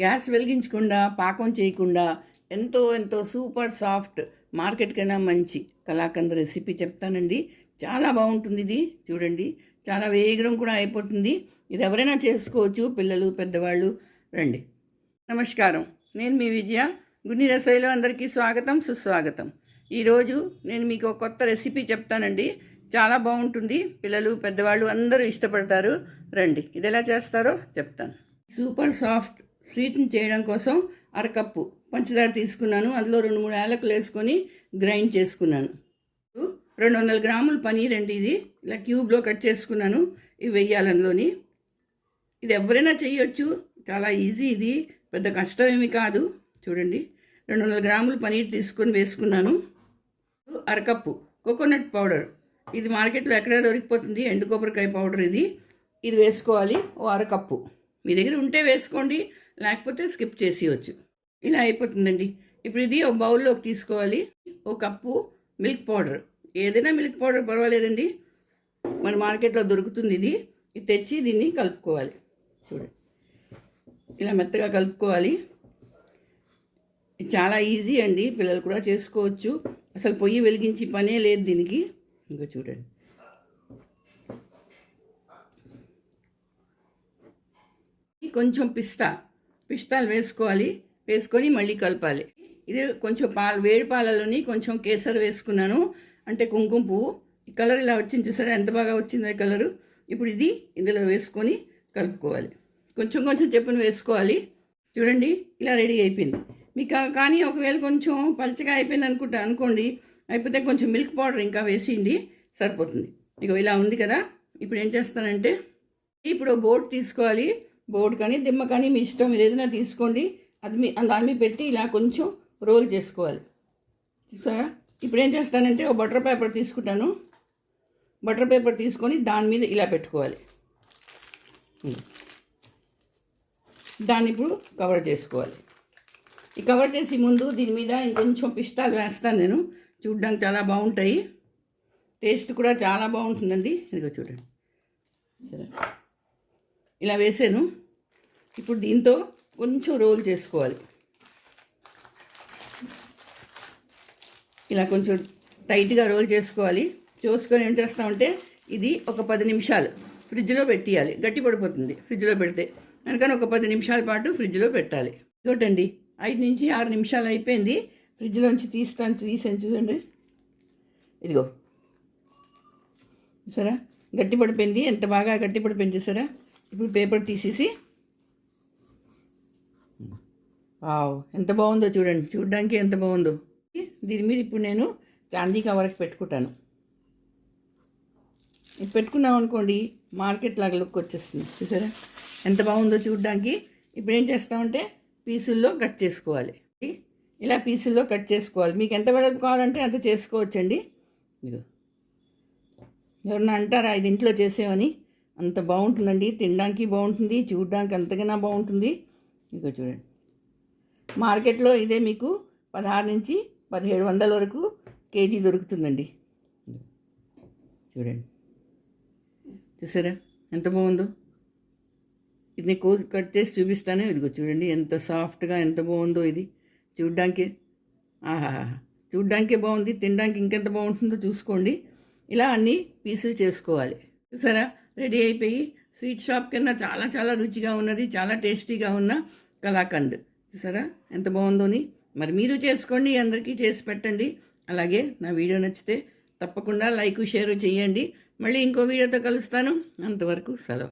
Gas వెలిగించకుండా పాకం చేయకుండా ఎంతో ఎంతో సూపర్ సాఫ్ట్ మార్కెట్కైనా మంచి కళాకంద రెసిపీ చెప్తానండి. చాలా బాగుంటుంది ఇది చూడండి. చాలా వేగరం కూడా అయిపోతుంది. ఇది ఎవరైనా చేసుకోవచ్చు పిల్లలు పెద్దవాళ్ళు. రండి. నమస్కారం. నేను మీ విజయ. గున్ని రసోయిలో అందరికీ స్వాగతం సుస్వాగతం. ఈరోజు నేను మీకు ఒక కొత్త రెసిపీ చెప్తానండి. చాలా బాగుంటుంది. పిల్లలు పెద్దవాళ్ళు అందరూ ఇష్టపడతారు. రండి. ఇది ఎలా చేస్తారో చెప్తాను. సూపర్ సాఫ్ట్ స్వీట్ని చేయడం కోసం అరకప్పు. పంచదార తీసుకున్నాను. అందులో రెండు మూడు యాలకులు వేసుకొని గ్రైండ్ చేసుకున్నాను. రెండు వందల గ్రాములు పనీర్ అండి ఇది. ఇలా క్యూబ్లో కట్ చేసుకున్నాను. ఇవి వెయ్యాలి అందులోని. ఇది ఎవరైనా చేయొచ్చు. చాలా ఈజీ ఇది. పెద్ద కష్టమేమి కాదు. చూడండి. రెండు వందల గ్రాములు పనీర్ తీసుకొని వేసుకున్నాను. అరకప్పు. Coconut powder. ఇది మార్కెట్లో ఎక్కడ దొరికిపోతుంది? ఎండు కొబ్బరికాయ పౌడర్ ఇది. ఇది వేసుకోవాలి. ఓ అరకప్పు. మీ దగ్గర ఉంటే వేసుకోండి. లేకపోతే స్కిప్ చేసేయచ్చు. ఇలా అయిపోతుందండి. ఇప్పుడు ఇది ఒక బౌల్లోకి తీసుకోవాలి. ఒక కప్పు మిల్క్ పౌడర్. ఏదైనా మిల్క్ పౌడర్ పర్వాలేదండి. మన మార్కెట్లో దొరుకుతుంది ఇది. ఇది తెచ్చి దీన్ని కలుపుకోవాలి. చూడండి. ఇలా మెత్తగా కలుపుకోవాలి. ఇది చాలా ఈజీ అండి. పిల్లలు కూడా చేసుకోవచ్చు. అసలు పొయ్యి వెలిగించి పనే లేదు దీనికి. ఇంకా చూడండి. కొంచెం పిస్తా. పిస్తాలు వేసుకోవాలి వేసుకొని మళ్ళీ కలపాలి. ఇది కొంచెం పాలు వేడి పాలలోని కొంచెం కేసర్ వేసుకున్నాను. అంటే కుంకుమ పువ్వు. ఈ కలర్ ఇలా వచ్చింది చూసారా? ఎంత బాగా వచ్చిందో కలరు. ఇప్పుడు ఇది ఇందులో వేసుకొని కలుపుకోవాలి. కొంచెం కొంచెం చెప్పును వేసుకోవాలి. చూడండి ఇలా రెడీ అయిపోయింది. మీకు కానీ ఒకవేళ కొంచెం పలచగా అయిపోయింది అనుకుంటా అనుకోండి. అయిపోతే కొంచెం మిల్క్ పౌడర్ ఇంకా వేసింది సరిపోతుంది. ఇక ఇలా ఉంది కదా. ఇప్పుడు ఏం చేస్తానంటే ఇప్పుడు బోట్ తీసుకోవాలి. బోర్డు కానీ దిమ్మ కానీ మీ ఇష్టం మీరు ఏదైనా తీసుకోండి. అది మీ దాని మీద పెట్టి ఇలా కొంచెం రోల్ చేసుకోవాలి. చూసారా? ఇప్పుడు ఏం చేస్తానంటే ఒక బటర్ పేపర్ తీసుకుంటాను. బటర్ పేపర్ తీసుకొని దాని మీద ఇలా పెట్టుకోవాలి. దాన్ని ఇప్పుడు కవర్ చేసుకోవాలి. ఈ కవర్ చేసి ముందు దీని మీద ఇంకొంచెం పిస్తాలు వేస్తాను నేను. చూడ్డానికి చాలా బాగుంటాయి. టేస్ట్ కూడా చాలా బాగుంటుందండి. ఇదిగో చూడండి. సరే. ఇలా వేసాను. ఇప్పుడు దీంతో కొంచెం రోల్ చేసుకోవాలి. ఇలా కొంచెం టైట్గా రోల్ చేసుకోవాలి. చూసుకొని ఏం చేస్తామంటే ఇది ఒక పది నిమిషాలు ఫ్రిడ్జ్లో పెట్టేయాలి. గట్టి పడిపోతుంది ఫ్రిడ్జ్లో పెడితే. అందుకని ఒక పది నిమిషాల పాటు ఫ్రిడ్జ్లో పెట్టాలి. ఇదోటండి ఐదు నుంచి ఆరు నిమిషాలు అయిపోయింది. ఫ్రిడ్జ్లోంచి తీస్తాను తీసాను చూడండి. ఇదిగో. సరే గట్టి పడిపోయింది. ఎంత బాగా గట్టి పడిపోయింది చూసారా? ఇప్పుడు పేపర్ తీసేసి. వావ్ ఎంత బాగుందో చూడండి. చూడడానికి ఎంత బాగుందో. దీని మీద ఇప్పుడు నేను చాందీ కవర్కి పెట్టుకుంటాను. ఇది పెట్టుకున్నాం అనుకోండి మార్కెట్ లాగా లుక్ వచ్చేస్తుంది. చూసారా? ఎంత బాగుందో చూడడానికి. ఇప్పుడు ఏం చేస్తామంటే పీసుల్లో కట్ చేసుకోవాలి. ఇలా పీసుల్లో కట్ చేసుకోవాలి. మీకు ఎంత వరకు కావాలంటే అంత చేసుకోవచ్చండి. మీరు ఎవరన్నా అంటారా ఇది ఇంట్లో చేసేవని? అంత బాగుంటుందండి. తినడానికి బాగుంటుంది చూడడానికి అంతకన్నా బాగుంటుంది. ఇదిగో చూడండి. మార్కెట్లో ఇదే మీకు పదహారు నుంచి పదిహేడు వందల వరకు కేజీ దొరుకుతుందండి. చూడండి. చూసారా? ఎంత బాగుందో? ఇది కో కట్ చేసి చూపిస్తానే. ఇదిగో చూడండి ఎంత సాఫ్ట్గా ఎంత బాగుందో ఇది. చూడ్డానికి ఆహా చూడ్డానికే బాగుంది తినడానికి ఇంకెంత బాగుంటుందో చూసుకోండి. ఇలా అన్ని పీసులు చేసుకోవాలి. చూసారా? రెడీ అయిపోయి స్వీట్ షాప్ కన్నా చాలా చాలా రుచిగా ఉన్నది చాలా టేస్టీగా ఉన్న కలాకండ్ చూసారా? ఎంత బాగుందోని మరి మీరు చేసుకోండి అందరికీ చేసి పెట్టండి. అలాగే నా వీడియో నచ్చితే తప్పకుండా లైక్ షేర్ చేయండి. మళ్ళీ ఇంకో వీడియోతో కలుస్తాను. అంతవరకు సెలవు.